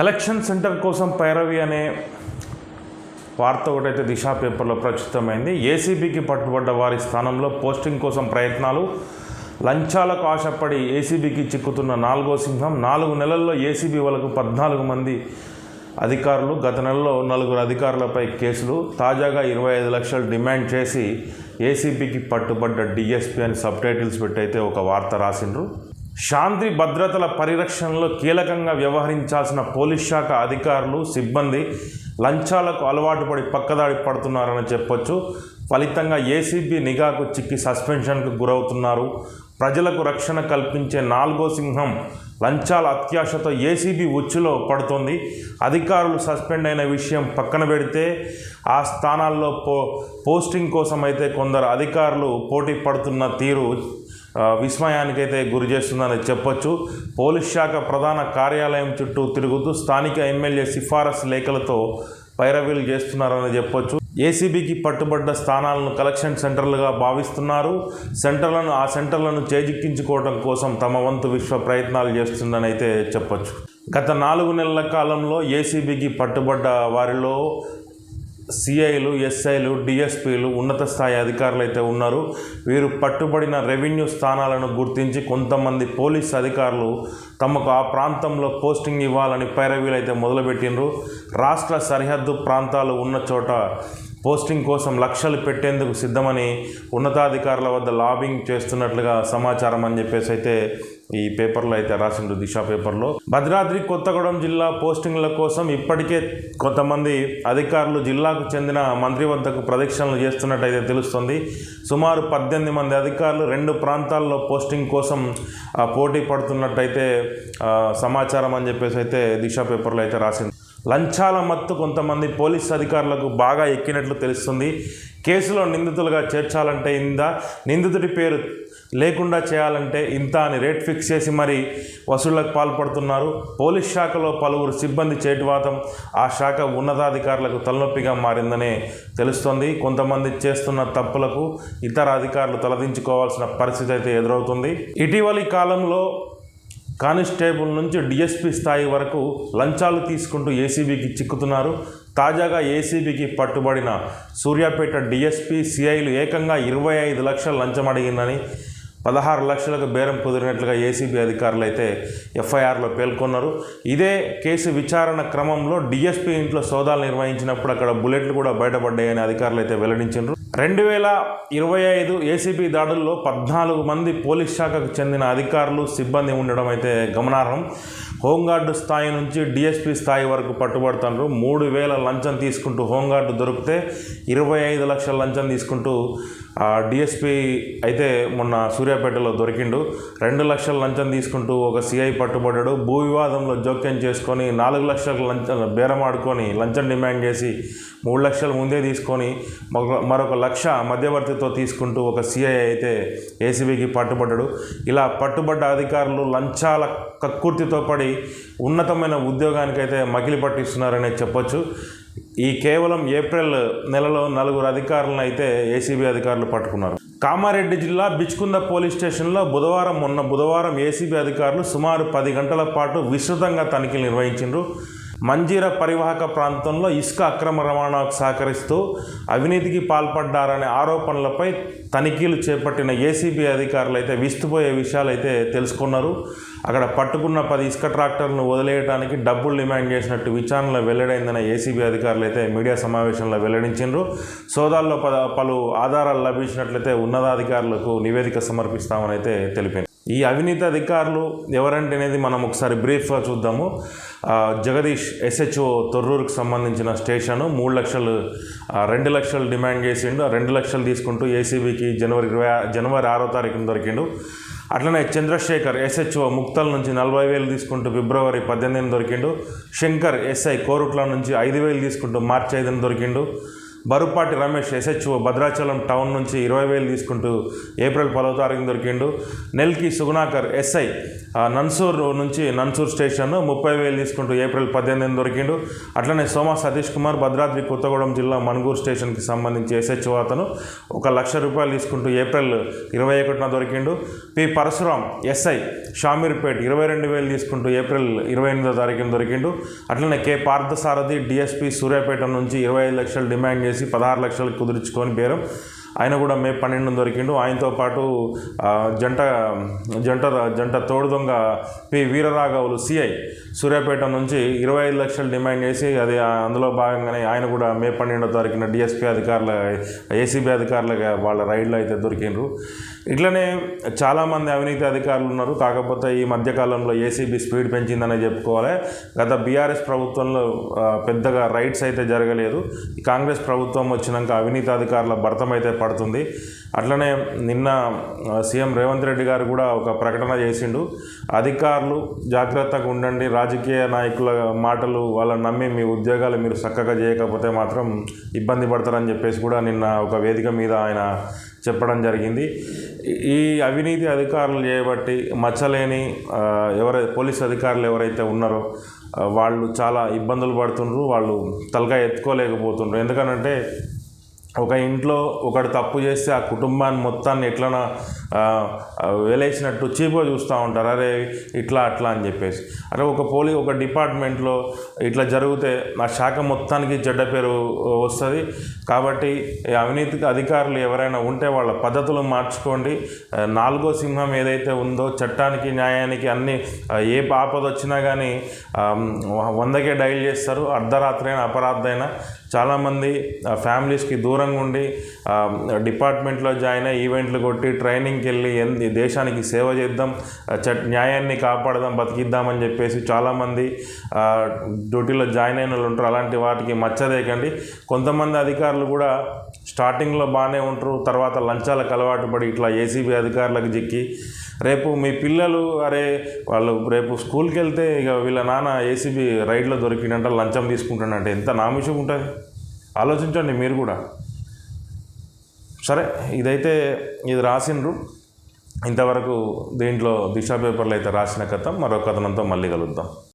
Collection centre కోసం పైరవి అనే వార్త ఒకటైతే దిశా పేపర్లో ప్రచురితమైంది. ఏసీబీకి పట్టుబడ్డ వారి స్థానంలో పోస్టింగ్ కోసం ప్రయత్నాలు. లంచాలకు ఆశపడి ఏసీబీకి చిక్కుతున్న నాలుగో సింహం. నాలుగు నెలల్లో ఏసీబీ వాళ్ళకు పద్నాలుగు మంది అధికారులు గత నెలలో నలుగురు అధికారులపై కేసులు. తాజాగా ఇరవై ఐదు లక్షలు డిమాండ్ చేసి ఏసీబీకి పట్టుబడ్డ డిఎస్పీ అని సబ్ టైటిల్స్ పెట్టి అయితే ఒక వార్త రాసిండ్రు. శాంతి భద్రతల పరిరక్షణలో కీలకంగా వ్యవహరించాల్సిన పోలీస్ శాఖ అధికారులు సిబ్బంది లంచాలకు అలవాటు పడి పక్కదాడి పడుతున్నారని చెప్పొచ్చు. ఫలితంగా ఏసీబీ నిఘాకు చిక్కి సస్పెన్షన్కు గురవుతున్నారు. ప్రజలకు రక్షణ కల్పించే నాలుగో సింహం లంచాల అత్యాశతో ఏసీబీ ఉచ్చులో పడుతోంది. అధికారులు సస్పెండ్ అయిన విషయం పక్కన పెడితే ఆ స్థానాల్లో పో పోస్టింగ్ కోసం అయితే కొందరు అధికారులు పోటీ పడుతున్న తీరు విస్మయానికైతే గురి చేస్తుందని చెప్పొచ్చు. పోలీస్ శాఖ ప్రధాన కార్యాలయం చుట్టూ తిరుగుతూ స్థానిక ఎమ్మెల్యే సిఫారసు లేఖలతో పైరవీలు చేస్తున్నారని చెప్పొచ్చు. ఏసీబీకి పట్టుబడ్డ స్థానాలను కలెక్షన్ సెంటర్లుగా భావిస్తున్నారు. సెంటర్లను ఆ సెంటర్లను చేజిక్కించుకోవడం కోసం తమ వంతు విశ్వ ప్రయత్నాలు చేస్తుందని అయితే చెప్పొచ్చు. గత నాలుగు నెలల కాలంలో ఏసీబీకి పట్టుబడ్డ వారిలో సిఐలు ఎస్ఐలు డిఎస్పీలు ఉన్నత స్థాయి అధికారులు అయితే ఉన్నారు. వీరు పట్టుబడిన రెవెన్యూ స్థానాలను గుర్తించి కొంతమంది పోలీస్ అధికారులు తమకు ఆ ప్రాంతంలో పోస్టింగ్ ఇవ్వాలని పైరవీలు అయితే మొదలుపెట్టినరు రాష్ట్ర సరిహద్దు ప్రాంతాలు ఉన్న చోట పోస్టింగ్ కోసం లక్షలు పెట్టేందుకు సిద్ధమని ఉన్నతాధికారుల వద్ద లాబింగ్ చేస్తున్నట్లుగా సమాచారం అని చెప్పేసి అయితే ఈ పేపర్లో అయితే రాసిండు దిశ పేపర్లో. భద్రాద్రి కొత్తగూడెం జిల్లా పోస్టింగ్ల కోసం ఇప్పటికే కొంతమంది అధికారులు జిల్లాకు చెందిన మంత్రి వద్దకు ప్రదక్షిణలు చేస్తున్నట్టయితే తెలుస్తుంది. సుమారు పద్దెనిమిది మంది అధికారులు రెండు ప్రాంతాల్లో పోస్టింగ్ కోసం పోటీ పడుతున్నట్టయితే సమాచారం అని చెప్పేసి అయితే దిశ పేపర్లో అయితే రాసింది. లంచాల మత్తు కొంతమంది పోలీస్ అధికారులకు బాగా ఎక్కినట్లు తెలుస్తుంది. కేసులో నిందితులుగా చేర్చాలంటే ఇంత నిందితుడి పేరు లేకుండా చేయాలంటే ఇంత అని రేట్ ఫిక్స్ చేసి మరి వసూళ్ళకు పాల్పడుతున్నారు. పోలీస్ శాఖలో పలువురు సిబ్బంది చేటువాతం. ఆ శాఖ ఉన్నతాధికారులకు తలనొప్పిగా మారిందని తెలుస్తోంది. కొంతమంది చేస్తున్న తప్పులకు ఇతర అధికారులు తలదించుకోవాల్సిన పరిస్థితి అయితే ఎదురవుతుంది. ఇటీవలి కాలంలో కానిస్టేబుల్ నుంచి డిఎస్పీ స్థాయి వరకు లంచాలు తీసుకుంటూ ఏసీబీకి చిక్కుతున్నారు. తాజాగా ఏసీబీకి పట్టుబడిన సూర్యాపేట డిఎస్పీ సిఐలు ఏకంగా ఇరవై ఐదు లక్షల లంచం అడిగిందని పదహారు లక్షలకు బేరం కుదిరినట్లుగా ఏసీబీ అధికారులు అయితే ఎఫ్ఐఆర్లో పేర్కొన్నారు. ఇదే కేసు విచారణ క్రమంలో డిఎస్పీ ఇంట్లో సోదాలు నిర్వహించినప్పుడు అక్కడ బుల్లెట్లు కూడా బయటపడ్డాయని అధికారులు అయితే వెల్లడించారు. రెండు వేల ఇరవై ఐదు ఏసీబీ దాడుల్లో పద్నాలుగు మంది పోలీస్ శాఖకు చెందిన అధికారులు సిబ్బంది ఉండడం అయితే గమనార్హం. హోంగార్డు స్థాయి నుంచి డిఎస్పీ స్థాయి వరకు పట్టుబడుతున్నారు మూడు వేల లంచం తీసుకుంటూ హోంగార్డు దొరికితే ఇరవై ఐదు లక్షల లంచం తీసుకుంటూ డిఎస్పీ అయితే మొన్న సూర్యాపేటలో దొరికిండు. రెండు లక్షల లంచం తీసుకుంటూ ఒక సిఐ పట్టుబడ్డాడు. భూ వివాదంలో జోక్యం చేసుకొని నాలుగు లక్షల లంచం బేరం ఆడుకొని లంచం డిమాండ్ చేసి మూడు లక్షలు ముందే తీసుకొని మరొక- లక్ష మధ్యవర్తితో తీసుకుంటూ ఒక సిఐ అయితే ఏసీబీకి పట్టుబడ్డాడు. ఇలా పట్టుబడ్డ అధికారులు లంచాల కక్కుర్తితో పడి ఉన్నతమైన ఉద్యోగానికైతే మకిలి పట్టిస్తున్నారనే చెప్పొచ్చు. ఈ కేవలం ఏప్రిల్ నెలలో నలుగురు అధికారులను అయితే ఏసీబీ అధికారులు పట్టుకున్నారు. కామారెడ్డి జిల్లా బిచ్కుంద పోలీస్ స్టేషన్లో బుధవారం మొన్న బుధవారం ఏసీబీ అధికారులు సుమారు పది గంటల పాటు విస్తృతంగా తనిఖీలు నిర్వహించారు మంజీర పరివాహక ప్రాంతంలో ఇసుక అక్రమ రవాణాకు సహకరిస్తూ అవినీతికి పాల్పడ్డారనే ఆరోపణలపై తనిఖీలు చేపట్టిన ఏసీబీ అధికారులు అయితే విస్తుపోయే విషయాలు అయితే తెలుసుకున్నారు. అక్కడ పట్టుకున్న పది ఇసుక ట్రాక్టర్లను వదిలేయడానికి డబ్బులు డిమాండ్ చేసినట్టు విచారణలో వెల్లడైందని ఏసీబీ అధికారులు అయితే మీడియా సమావేశంలో వెల్లడించారు సోదాల్లో పద పలు ఆధారాలు లభించినట్లయితే ఉన్నతాధికారులకు నివేదిక సమర్పిస్తామని అయితే తెలిపింది. ఈ అవినీతి అధికారులు ఎవరంటే అనేది మనం ఒకసారి బ్రీఫ్గా చూద్దాము. జగదీష్ ఎస్హెచ్ఓ తొర్రూరుకు సంబంధించిన స్టేషను మూడు లక్షలు రెండు లక్షలు డిమాండ్ చేసిండు. రెండు లక్షలు తీసుకుంటూ ఏసీబీకి జనవరి ఇరవై జనవరి ఆరో తారీఖున దొరికిండు. అట్లనే చంద్రశేఖర్ ఎస్హెచ్ఓ ముక్తల్ నుంచి నలభై వేలు తీసుకుంటూ ఫిబ్రవరి పద్దెనిమిదిని దొరికిండు. శంకర్ ఎస్ఐ కోరుట్ల నుంచి ఐదు వేలు తీసుకుంటూ మార్చి ఐదున దొరికిండు. బరుపాటి రమేష్ ఎస్హెచ్ఓ భద్రాచలం టౌన్ నుంచి ఇరవై వేలు తీసుకుంటూ ఏప్రిల్ పదో తారీఖు దొరికిండు. నెల్కి సుగుణాకర్ ఎస్ఐ నన్సూర్ నుంచి నన్సూర్ స్టేషన్ ముప్పై వేలు తీసుకుంటూ ఏప్రిల్ పద్దెనిమిది దొరికిండు. అట్లనే సోమ సతీష్ కుమార్ భద్రాద్రి కొత్తగూడెం జిల్లా మణుగూరు స్టేషన్కి సంబంధించి ఎస్హెచ్ఓ అతను ఒక లక్ష రూపాయలు తీసుకుంటూ ఏప్రిల్ ఇరవై ఒకటిన దొరికిండు. పి. పరశురాం ఎస్ఐ షామీర్పేట్ ఇరవై రెండు వేలు తీసుకుంటూ ఏప్రిల్ ఇరవై ఎనిమిదో తారీఖున దొరికిండు. అట్లనే కె. పార్థసారథి డిఎస్పి సూర్యాపేట నుంచి ఇరవై ఐదు లక్షలు డిమాండ్ వేసి పదహారు లక్షలు కుదుర్చుకొని బేరం. ఆయన కూడా మే పన్నెండు దొరికిండు. ఆయనతో పాటు జంట జంట జంట తోడు దొంగ పి. వీరరాఘవులు సిఐ సూర్యాపేట నుంచి ఇరవై ఐదు లక్షలు డిమాండ్ చేసి అది అందులో భాగంగానే ఆయన కూడా మే పన్నెండో తారీఖున డిఎస్పీ అధికారుల ఏసీబీ అధికారులుగా వాళ్ళ రైడ్లో అయితే దొరికిండ్రు. ఇట్లనే చాలామంది అవినీతి అధికారులు ఉన్నారు. కాకపోతే ఈ మధ్యకాలంలో ఏసీబీ స్పీడ్ పెంచిందనే చెప్పుకోవాలి. గత బీఆర్ఎస్ ప్రభుత్వంలో పెద్దగా రైట్స్ అయితే జరగలేదు. కాంగ్రెస్ ప్రభుత్వం వచ్చినాక అవినీతి అధికారుల భర్తం అయితే పడుతుంది. అట్లనే నిన్న సీఎం రేవంత్ రెడ్డి గారు కూడా ఒక ప్రకటన చేసిండు. అధికారులు జాగ్రత్తగా ఉండండి. రాజకీయ నాయకుల మాటలు వాళ్ళని నమ్మి మీ ఉద్యోగాలు మీరు చక్కగా చేయకపోతే మాత్రం ఇబ్బంది పడతారని చెప్పేసి కూడా నిన్న ఒక వేదిక మీద ఆయన చెప్పడం జరిగింది. ఈ- అవినీతి అధికారులు చేయబట్టి మచ్చలేని ఎవరై పోలీస్ అధికారులు ఎవరైతే ఉన్నారో వాళ్ళు చాలా ఇబ్బందులు పడుతుండ్రు. వాళ్ళు తలకాయ ఎత్తుకోలేకపోతుండ్రు. ఎందుకనంటే ఒక ఇంట్లో ఒకడు తప్పు చేస్తే ఆ కుటుంబాన్ని మొత్తాన్ని ఎట్లనా వెలేసినట్టు ఆ, వేలేసినట్టు చూస్తూ ఉంటారు. అరే ఇట్లా అట్లా అని చెప్పేసి. అరే ఒక పోలీ ఒక డిపార్ట్మెంట్లో ఇట్లా జరిగితే నా శాఖ మొత్తానికి చెడ్డ పేరు వస్తుంది. కాబట్టి అవినీతి అధికారులు ఎవరైనా ఉంటే వాళ్ళ పద్ధతులు మార్చుకోండి. నాలుగో సింహం ఏదైతే ఉందో చట్టానికి న్యాయానికి అన్ని ఏ ఆపద వచ్చినా కానీ వందకే డైల్ చేస్తారు. అర్ధరాత్రి అయినా అపరాధైనా చాలామంది ఫ్యామిలీస్కి దూరంగా ఉండి డిపార్ట్మెంట్లో జాయిన్ అయ్యి ఈవెంట్లు కొట్టి ట్రైనింగ్కి వెళ్ళి ఎన్- దేశానికి సేవ చేద్దాం చట్ న్యాయాన్ని కాపాడదాం బతికిద్దామని చెప్పేసి చాలామంది డ్యూటీలో జాయిన్ అయిన వాళ్ళు ఉంటారు. అలాంటి వాటికి మచ్చదేకండి కొంతమంది అధికారులు కూడా స్టార్టింగ్లో బాగానే ఉంటారు తర్వాత లంచాలకు అలవాటు పడి ఇట్లా ఏసీబీ అధికారులకు చిక్కి రేపు మీ పిల్లలు అరే వాళ్ళు రేపు స్కూల్కి వెళ్తే ఇక వీళ్ళ నాన్న ఏసీబీ రైడ్లో దొరికినంట లంచం తీసుకుంటానంటే ఎంత నామిషం ఉంటుంది. ఆలోచించండి మీరు కూడా. సరే ఇదైతే ఇది రాసిండ్రు. ఇంతవరకు దీంట్లో దిశా పేపర్లు అయితే రాసిన కథ మరో కథనంతో మళ్ళీ కలుద్దాం.